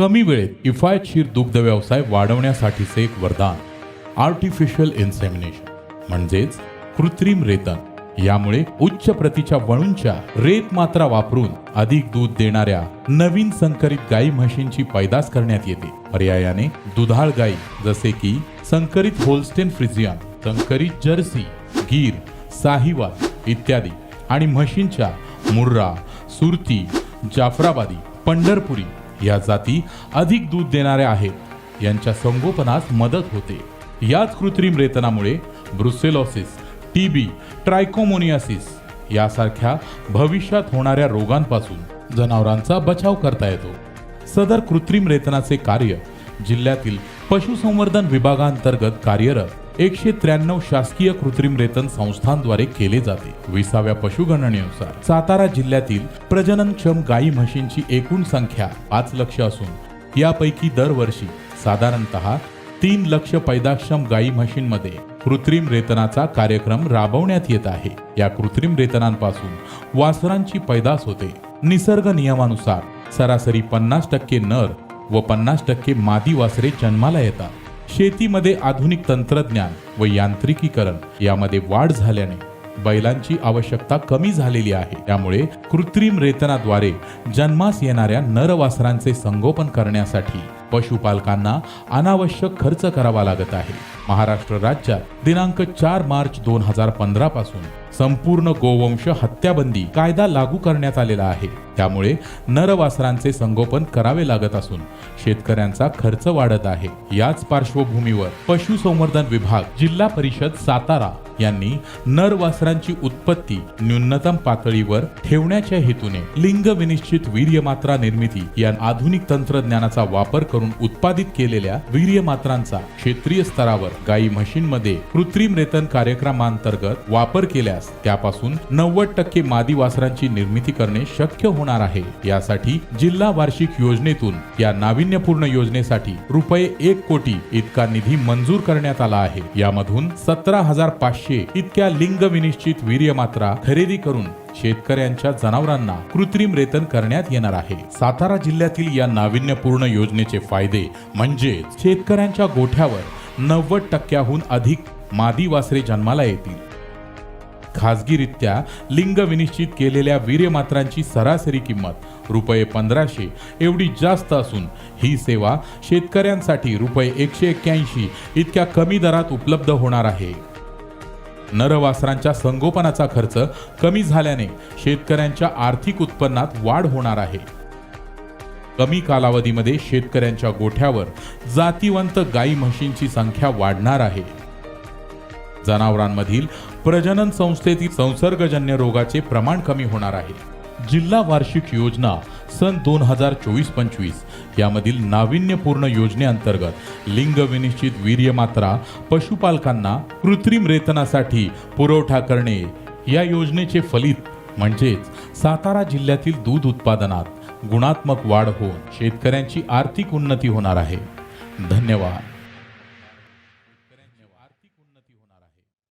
कमी वेळेत किफायतशीर दुग्ध व्यवसाय वाढवण्यासाठीचे एक वरदान आर्टिफिशियल इन्सेमिनेशन म्हणजेच कृत्रिम रेतन. यामुळे उच्च प्रतीच्या वळूंच्या रेत मात्रा वापरून अधिक दूध देणाऱ्या नवीन संकरित गाई म्हशींची पैदास करण्यात येते. पर्यायाने दुधाळ गाई जसे की संकरित होल्स्टेन फ्रिझियन संकरित जर्सी गीर साहिवाल इत्यादी आणि म्हशींच्या मुर्रा सुरती जाफराबादी पंढरपुरी या जाती अधिक दूध देणाऱ्या आहेत. यांच्या संगोपनास मदत होते. याच कृत्रिम रेतनामुळे ब्रुसेलॉसिस टीबी ट्रायकोमोनियासिस यासारख्या भविष्यात होणाऱ्या रोगांपासून जनावरांचा बचाव करता येतो. सदर कृत्रिम रेतनाचे कार्य जिल्ह्यातील पशुसंवर्धन विभागांतर्गत कार्यरत एकशे त्र्याण्णव शासकीय कृत्रिम रेतन संस्थांद्वारे केले जाते. विसाव्या पशुगणनेनुसार सातारा जिल्ह्यातील प्रजननक्षम गायी म्हशींची एकूण संख्या पाच लक्ष असून यापैकी दरवर्षी साधारणतः तीन लक्ष पैदाक्षम गायी म्हशींमध्ये कृत्रिम रेतनाचा कार्यक्रम राबवण्यात येत आहे. या कृत्रिम रेतनांपासून वासरांची पैदास होते. निसर्ग नियमानुसार सरासरी पन्नास टक्के नर व पन्नास टक्के मादी वासरे जन्माला येतात. शेतीमध्ये आधुनिक तंत्रज्ञान व यांत्रिकीकरण यामध्ये वाढ झाल्याने बैलांची आवश्यकता कमी झालेली आहे. त्यामुळे कृत्रिम रेतनाद्वारे जन्मास येणाऱ्या नरवासरांचे संगोपन करण्यासाठी पशुपालकांना अनावश्यक खर्च करावा लागत आहे. महाराष्ट्र राज्यात दिनांक चार मार्च दोन हजार पंधरा पासून संपूर्ण गोवंश हत्याबंदी कायदा लागू करण्यात आलेला आहे. त्यामुळे नरवासरांचे संगोपन करावे लागत असून शेतकऱ्यांचा खर्च वाढत आहे. याच पार्श्वभूमीवर पशुसंवर्धन विभाग जिल्हा परिषद सातारा यांनी नरवासरांची उत्पत्ती न्यूनतम पातळीवर ठेवण्याच्या हेतूने लिंग विनिश्चित वीर्यमात्रा निर्मिती या आधुनिक तंत्रज्ञानाचा वापर करून उत्पादित केलेल्या वीर्यमात्रांचा क्षेत्रीय स्तरावर गायी म्हशींमध्ये कृत्रिम रेतन कार्यक्रमांतर्गत वापर केल्यास त्यापासून नव्वद टक्के मादी वासरांची निर्मिती करणे शक्य होणार आहे. यासाठी जिल्हा वार्षिक योजनेतून या नाविन्यपूर्ण योजनेसाठी रुपये एक कोटी इतका निधी मंजूर करण्यात आला आहे. यामधून सतरा हजार पाचशे इतक्या लिंग विनिश्चित वीर्यमात्रा खरेदी करून शेतकऱ्यांच्या जनावरांना कृत्रिम रेतन करण्यात येणार आहे. सातारा जिल्ह्यातील या नाविन्यपूर्ण योजनेचे फायदे म्हणजे शेतकऱ्यांच्या गोठ्यावर नव्वद टक्क्याहून अधिक मादी वासरे जन्माला येतील. खासगीरित्या लिंग विनिश्चित केलेल्या वीर्यमात्रांची सरासरी किंमत रुपये पंधराशे एवढी जास्त असून ही सेवा शेतकऱ्यांसाठी रुपये एकशे एक्क्याऐंशी इतक्या कमी दरात उपलब्ध होणार आहे. नरवासरांच्या संगोपनाचा खर्च कमी झाल्याने शेतकऱ्यांच्या आर्थिक उत्पन्नात वाढ होणार आहे. कमी कालावधीमध्ये शेतकऱ्यांच्या गोठ्यावर जातीवंत गाई म्हशींची संख्या वाढणार आहे. जनावरांमधील प्रजनन संस्थेतील संसर्गजन्य रोगाचे प्रमाण कमी होणार आहे. जिल्हा वार्षिक योजना सन दोन हजार चोवीस पंचवीस. यामधील नाविन्यपूर्ण योजनेअंतर्गत लिंगविनिश्चित वीर्यमात्रा पशुपालकांना कृत्रिम रेतनासाठी पुरवठा करणे. या योजनेचे फलित म्हणजेच सातारा जिल्ह्यातील दूध उत्पादनात गुणात्मक वाढ होऊन शेतकऱ्यांची आर्थिक उन्नती होणार आहे. धन्यवाद.